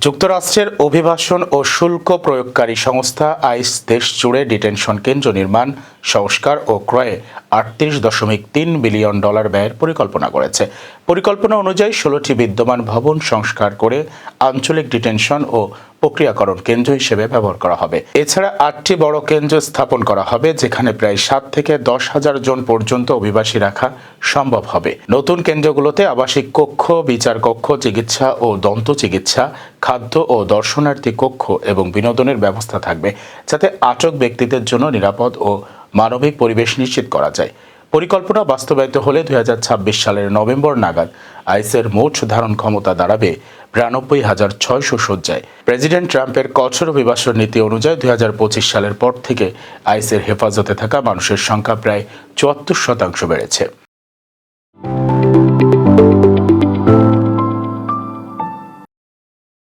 যুক্তরাষ্ট্রের অভিবাসন ও শুল্ক প্রয়োগকারী সংস্থা আইস দেশ জুড়ে ডিটেনশন কেন্দ্র নির্মাণ, সংস্কার ও ক্রয়ে আটত্রিশ দশমিক তিন বিলিয়ন ডলার ব্যয়ের পরিকল্পনা করেছে। পরিকল্পনা অনুযায়ী ষোলোটি বিদ্যমান ভবন সংস্কার করে আঞ্চলিক ডিটেনশন ও প্রক্রিয়াকরণ কেন্দ্র হিসেবে ব্যবহার করা হবে। এছাড়া আটটি বড় কেন্দ্র স্থাপন করা হবে, যেখানে প্রায় সাত থেকে দশ হাজার জন পর্যন্ত অভিবাসী রাখা সম্ভব হবে। নতুন কেন্দ্রগুলোতে আবাসিক কক্ষ, বিচার কক্ষ, চিকিৎসা ও দন্ত চিকিৎসা, খাদ্য ও দর্শনার্থী কক্ষ এবং বিনোদনের ব্যবস্থা থাকবে, যাতে আটক ব্যক্তিদের জন্য নিরাপদ ও মানবিক পরিবেশ নিশ্চিত করা যায়। পরিকল্পনা বাস্তবায়িত হলে দুই হাজার ছাব্বিশ সালের নভেম্বর নাগাদ আইসের মোট ধারণ ক্ষমতা দাঁড়াবে বিরানব্বই হাজার ছয়শো শয্যায়। প্রেসিডেন্ট ট্রাম্পের কঠোর অভিবাসন নীতি অনুযায়ী দুই হাজার পঁচিশ সালের পর থেকে আইসের হেফাজতে থাকা মানুষের সংখ্যা প্রায় চুয়াত্তর শতাংশ বেড়েছে।